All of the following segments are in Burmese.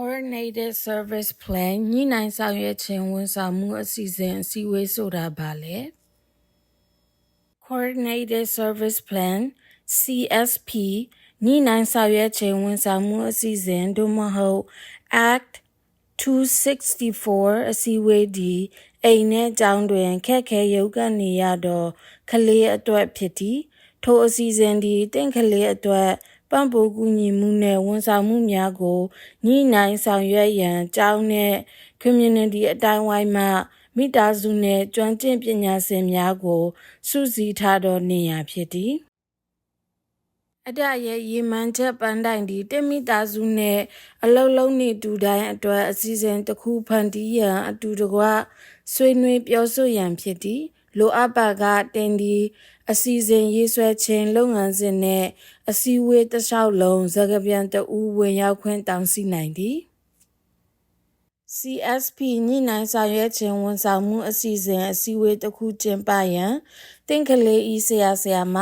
Coordinated Service Plan ညှိနှိုင်းဆောင်ရွက်ခြင်းဝန်ဆောင်မှုအစီအစဉ်အစည်းအဝေးဆိုတာဘာလဲ Coordinated Service Plan CSP ညှိနှိုင်းဆောင်ရွက်ခြင်းဝန်ဆောင်မှုအစီအစဉ်သို့မဟုတ် Act 264အစည်းအဝေးဒီအိမ်နဲ့ကျောင်းတွင်ခက်ခဲရုပ်ကနေရတော့ကလေးအတွက်ဖြစ်သည်ထိုအစီအစဉ်ဒီတင့်ကလေးအတွက် ပံ့ပိုးကူညီမှုနဲ့ဝန်ဆောင်မှုများကိုညှိနှိုင်းဆောင်ရွက်ရန်ကျောင်းနဲ့ community အတိုင်းဝိုင်းမှမိသားစုနှင့်ကျွမ်းကျင်ပညာရှင်များကိုစုစည်းထားသောနေရာဖြစ်သည်အတရဲ့ရေမှန်းချက်ပန်းတိုင်ဒီတမိသားစုနဲ့အလုံးလုံးနေတူတိုင်းအတွက်အစီအစဉ်တစ်ခုဖန်တီးရန်အတူတကွဆွေးနွေးပြောဆိုရန်ဖြစ်သည် လိုအပ်ပါကတင်ဒီအစီအစဉ်ရေးဆွဲခြင်းလုပ်ငန်းစဉ်နဲ့အစည်းအဝေးတစ်လျှောက်လုံးသကပြန်တဦးဝင်ရောက်ခွင့်တောင်းဆီနိုင်သည် CSP ညှိနှိုင်းဆောင်ရွက်ခြင်းဝန်ဆောင်မှုအစီအစဉ်အစည်းအဝေးတစ်ခုကျင်းပရန်တင့်ကလေးဤဆရာဆရာမ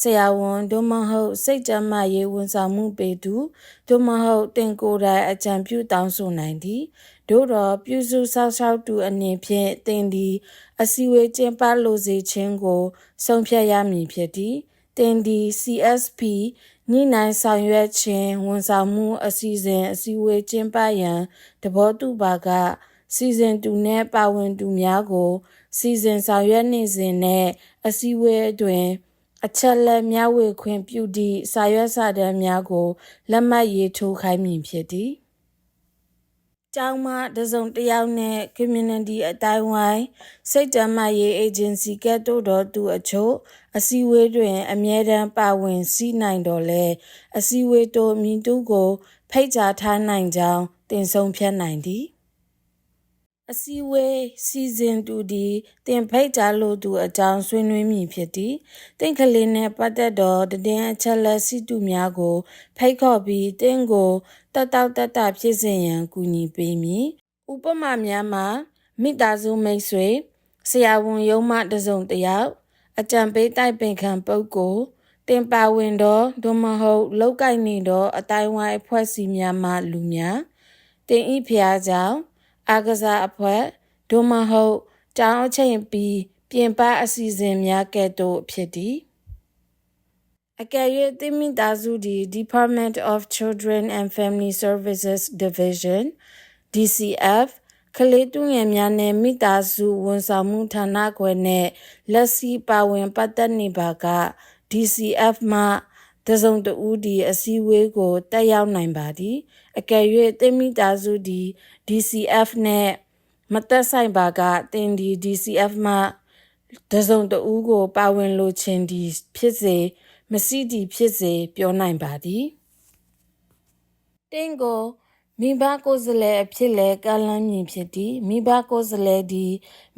ဆရာဝန်ဒုမဟုတ်စိတ်ကြမ်းမာရေးဝန်ဆောင်မှုပေးသူဒုမဟုတ်တင်ကိုယ်တိုင်အကြံပြုတောင်းဆိုနိုင်သည် သို့တော့ပြုစုဆောက်ရှောက်သူအနေဖြင့်တင်သည် အစည်းအဝေးကျင်းပလိုစေခြင်းကိုဆုံးဖြတ်ရမည်ဖြစ်သည်တင်ဒီ CSP ညှိနှိုင်းဆောင်ရွက်ခြင်းဝန်ဆောင်မှုအစီအစဉ်အစည်းအဝေးကျင်းပရန်တဘောတူပါကစီစဉ်သူနှင့်ပါဝင်သူများကိုစီစဉ်ဆောင်ရွက်နေစဉ်နဲ့အစည်းအဝေးတွင်အချက်လက်မျှဝေခွင့်ပြုသည့်စာရွက်စာတမ်းများကိုလက်မှတ်ရေးထိုးခိုင်းမည်ဖြစ်သည် ကျောင်းမှတစုံတစ်ယောက်နဲ့ community အတိုင်းဝိုင်းစိတ်တမ်းမရေး agency ကဲ့သို့သောသူအချို့အစည်းအဝေးတွင် အမြဲတမ်းပါဝင်စီးနိုင်တော်လဲအစည်းအဝေးတို့မြင်တူကို ဖိတ်ကြားထားနိုင်ကြောင်းတင်ဆုံးဖြတ်နိုင်သည် အစည်းအဝေးစီစဉ်သူသည်တင်ဖိတ်ကြားလိုသူအကြောင်းဆွေးနွေးမည်ဖြစ်သည်တင့်ကလေးနှင့်ပတ်သက်သောတည်င်းအချက်လက်စီတူများကို ဖိတ်ခေါ်ပြီးတင့်ကိုတတ်တောက်တတ်တာဖြစ်စေရန်ကူညီပေးမည်ဥပမာများမှာမိသားစုမိတ်ဆွေဆရာဝန်ရုံးမှတစုံတစ်ယောက်အကြံပေးတိုက်ပင်ခံပုဂ္ဂိုလ်တင်ပါဝင်သောဒုမဟုတ်လောက်ကင်နေသောအတိုင်းဝိုင်းအဖွဲ့အစည်းများမှလူများတင်ဤဖျားကြောင့် အာကစားအဖွဲ့ဒုမဟုတ်တောင်းအချိန်ပြီးပြင်ပအစီအစဉ်များကဲ့သို့ဖြစ်သည်အကယ်၍တိမိသားစုဒီ Department of Children and Family Services Division DCF ကလေးတူငယ်များနဲ့မိသားစုဝန်ဆောင်မှုဌာနခွဲနဲ့လက်စီပါဝင်ပတ်သက်နေပါက DCF မှ တစုံတဦးဒီအစည်းအဝေးကိုတက်ရောက်နိုင်ပါသည်အကယ်၍သင်မိသားစုဒီ DCF နဲ့မသက်ဆိုင်ပါကတင်ဒီ DCF မှတစုံတဦးကို ပါဝင်လိုခြင်းဒီဖြစ်စေမရှိသည်ဖြစ်စေပြောနိုင်ပါသည်တင်ကို မိဘကိုယ်စားလှယ်အဖြစ်လဲကလန်းမြင်ဖြစ်သည်မိဘကိုယ်စားလှယ်ဒီ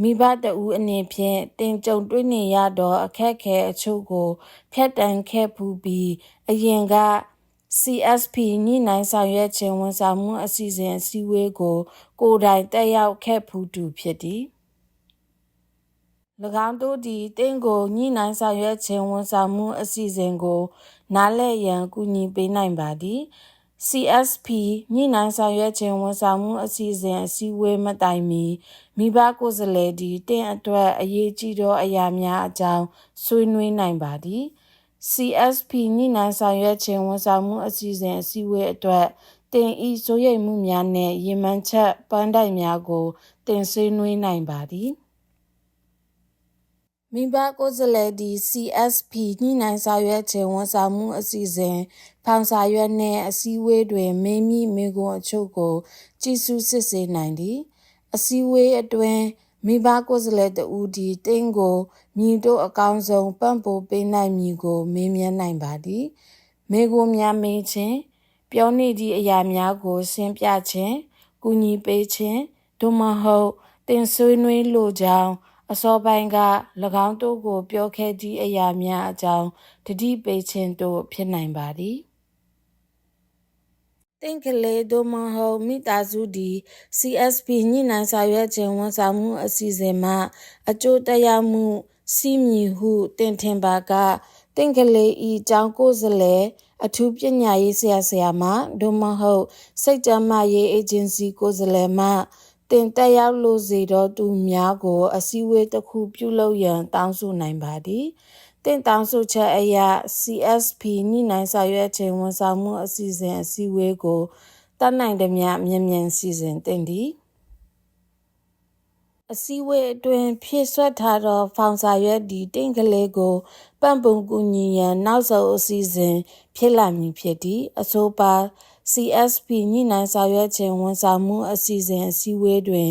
မိဘတဦးအနေဖြင့်တင်ကြုံတွေ့နေရသောအခက်အခဲအချို့ကိုဖြတ်တန်းခဲ့ဖူးပြီးအရင်က CSP ညှိနှိုင်းဆောင်ရွက်ခြင်းဝန်ဆောင်မှုအစီအစဉ်အစည်းအဝေးကို ကိုယ်တိုင်တက်ရောက်ခဲ့ဖူးသူဖြစ်သည်၎င်းတို့သည်တင့်ကိုညှိနှိုင်းဆောင်ရွက်ခြင်းဝန်ဆောင်မှုအစီအစဉ်ကို နားလည်ရန်ကူညီပေးနိုင်ပါသည် CSP ညှိနှိုင်းဆောင်ရွက်ခြင်းဝန်ဆောင်မှုအစီအစဉ်အစည်းအဝေးမတိုင်မီမိဘကိုယ်စားလှယ်ဒီတင့်အတွက်အရေးကြီးသောအရာများအကြောင်းဆွေးနွေးနိုင်ပါသည် CSP ညှိနှိုင်းဆောင်ရွက်ခြင်းဝန်ဆောင်မှုအစီအစဉ်အစည်းအဝေးအတွက်တင်ဤစိုးရိမ်မှုများနှင့်ရည်မှန်းချက်ပန်းတိုင်များကိုတင်ဆွေးနွေးနိုင်ပါသည် မိဘကိုယ်စားလှယ်ဒီ CSP ညှိနှိုင်းဆောင်ရွက်ခြင်းဝန်ဆောင်မှုအစီအစဉ်ဖောင်စာရွက်နှင့်အစည်းအဝေးတွင်မင်းမိမိကွန်အချို့ကို ကြည်စုစစ်ဆေးနိုင်သည် အစည်းအဝေးအတွင်းမိဘကိုယ်စားလှယ်တဦးဒီတင်းကိုမြည်တို့အကောင်းဆုံးပံ့ပိုးပေးနိုင်မည်ကိုမေးမြန်းနိုင်ပါသည်မိကိုများမေးခြင်းပြောနေသည့်အရာများကိုရှင်းပြခြင်းကူညီပေးခြင်းသို့မဟုတ်တင်ဆွေးနွေးလိုကြောင်း အစောပိုင်းက၎င်းတို့ကို ပြောခဲ့သည့်အရာများအကြောင်းတတိပေးခြင်းတို့ဖြစ်နိုင်ပါသည်တင်ကလေးတို့မဟုတ်မိသားစုဒီ CSP ညှိနှိုင်းဆောင်ရွက်ခြင်းဝန်ဆောင်မှုအစီအစဉ်မှအကျိုးတရားမှုစီမည်ဟုတင်ထင်ပါကတင့်ကလေးဤကျောင်းကိုယ်စားလှယ်အထူးပညာရေးဆရာဆရာမဒုမဟုတ်စိတ်ကြမ်းမာရေးအေဂျင်စီကိုယ်စားလှယ်မှ တင်တက်ရောက်လို့စေတော့သူများကိုအစည်းအဝေးတစ်ခုပြုလုပ်ရန်တောင်းဆိုနိုင်ပါသည်တင့်တောင်းဆိုချက်အရ CSP ညှိနှိုင်းဆောင်ရွက်ခြင်းဝန်ဆောင်မှုအစီအစဉ်အစည်းအဝေးကိုတတ်နိုင်သမျှမြန်မြန်စီစဉ်တင်သည်အစည်းအဝေးအတွင်းဖြည့်ဆွတ်ထားသောဖောင်စာရွက်ဒီတင့်ကလေးကိုပန့်ပုံကူညီရန်နောက်ဆုံးအစီအစဉ်ဖြစ်လာမည်ဖြစ်သည်အဆိုပါ CSP ညှိနှိုင်းဆောင်ရွက်ခြင်းဝန်ဆောင်မှုအစီအစဉ်အစည်းအဝေးတွင်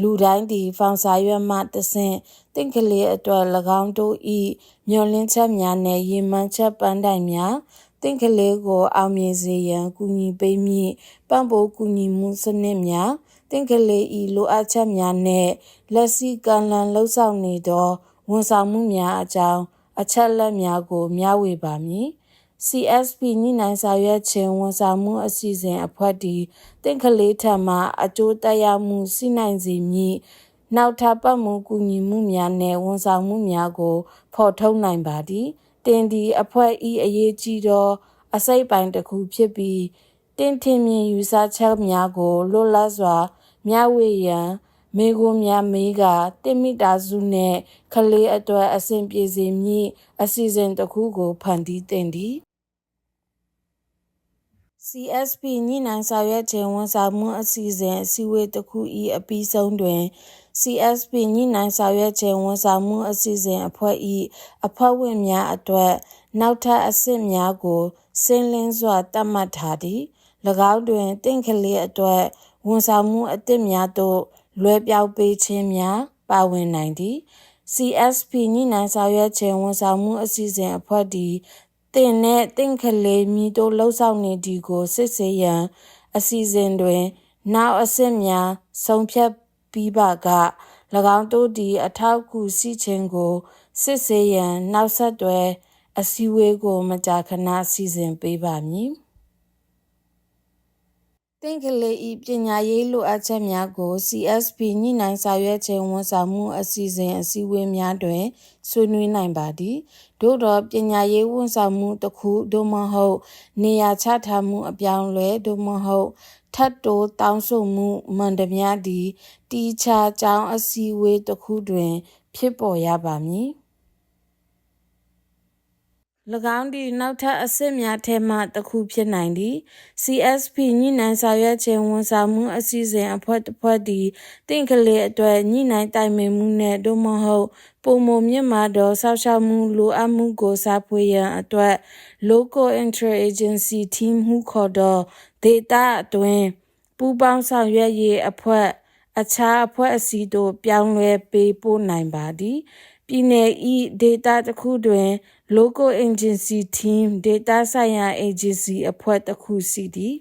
လူတိုင်းသည်ဖောင်စာရွက်မှတဆင့်တင့်ကလေးအတွက်၎င်းတို့၏မျှော်လင့်ချက်များနှင့်ရည်မှန်းချက်ပန်းတိုင်များတင့်ကလေးကိုအောင်မြင်စေရန်ကူညီပေးမည့်ပံ့ပိုးကူညီမှုစနစ်များတင့်ကလေး၏လိုအပ်ချက်များနှင့်လက်ရှိကံလန်လှုပ်ဆောင်နေသောဝန်ဆောင်မှုများအကြောင်းအချက်လက်များကိုမျှဝေပါမည် CSP ညှိနှိုင်းဆောင်ရွက်ခြင်းဝန်ဆောင်မှုအစီအစဉ်အဖွဲ့တီတင့်ကလေးထံမှအကျိုးသက်ရောက်မှုစီနိုင်စေမည်နောက်ထပ်ပတ်မှုကူညီမှုများနှင့်ဝန်ဆောင်မှုများကိုဖော်ထုတ်နိုင်ပါသည်တင်ဒီအဖွဲ့ဤအရေးကြီးသောအစိတ်ပိုင်းတစ်ခုဖြစ်ပြီးတင်းထင်မြင်ယူဆချက်များကိုလွတ်လပ်စွာမျှဝေရန်မေကိုများမေးကတင်မိတာစုနှင့်ကလေးအတွက်အဆင်ပြေစေမည့်အစီအစဉ်တစ်ခုကိုဖန်တီးတင်သည် CSP ညှိနှိုင်းဆောင်ရွက်ခြင်းဝန်ဆောင်မှုအစီအစဉ်အစည်းအဝေးတစ်ခု၏အပြီးဆုံးတွင် CSP ညှိနှိုင်းဆောင်ရွက်ခြင်းဝန်ဆောင်မှုအစီအစဉ်အဖွဲ့၏အဖွဲ့ဝင်များအတွက်နောက်ထပ်အဆင့်များကိုစင်းလင်းစွာတတ်မှတ်ထားသည်၎င်းတွင်တင့်ကလေးအတွက်ဝန်ဆောင်မှုအသစ်များသို့လွဲပြောင်းပေးခြင်းများပါဝင်နိုင်သည် CSP ညှိနှိုင်းဆောင်ရွက်ခြင်းဝန်ဆောင်မှုအစီအစဉ်အဖွဲ့သည် တင်နဲ့တင့်ကလေးမြည်တို့လှုပ်ဆောင်နေသည်ကိုစစ်ဆေးရန်အစီအစဉ်တွင် နောက်အဆင့်များဆုံးဖြတ်ပြီးပါက၎င်းတို့သည် အထောက်အကူစီခြင်းကိုစစ်ဆေးရန် နောက်ဆက်တွဲအစည်းအဝေးကို မကြာခဏစီစဉ်ပေးပါမည် င့်ကလေးဤပညာရေးလိုအပ်ချက်များကို CSP ညှိနှိုင်းဆောင်ရွက်ခြင်းဝန်ဆောင်မှုအစီအစဉ်အစည်းအဝေးများတွင် ဆွေးနွေးနိုင်ပါသည်သို့သောပညာရေးဝန်ဆောင်မှုတစ်ခုသို့မဟုတ် နေရာချထားမှုအပြောင်းလဲသို့မဟုတ်ထပ်တိုးတောင်းဆိုမှုမှန်သမျှသည်တီချာကြောင်းအစည်းအဝေးတစ်ခုတွင် ဖြစ်ပေါ်ရပါမည်၎ င်းသည်နောက်ထပ်အဆင့်များထဲမှတစ်ခုဖြစ်နိုင်သည် CSP ညှိနှိုင်းဆောင်ရွက်ခြင်းဝန်ဆောင်မှုအစီအစဉ်အဖွဲ့တစ်ဖွဲ့သည်တင့်ကလေးအတွက်ညှိနှိုင်းတိုင်ပင်မှုနှင့်သို့မဟုတ်ပုံမမြင့်မာသောဆောက်ရှောက်မှုလိုအပ်မှုကိုစာဖွေရန်အတွက် local interagency team ဟုခေါ်သောဒေတာအတွင်းပူးပေါင်းဆောင်ရွက်ရေးအဖွဲ့အခြားအဖွဲ့အစည်းတို့ပြောင်းလဲပေးပို့နိုင်ပါသည်ပြည်내၏ data တစ်ခုတွင် local agency team data ဆိုင်ရာ agency အဖွဲ့တစ်ခုရှိသည်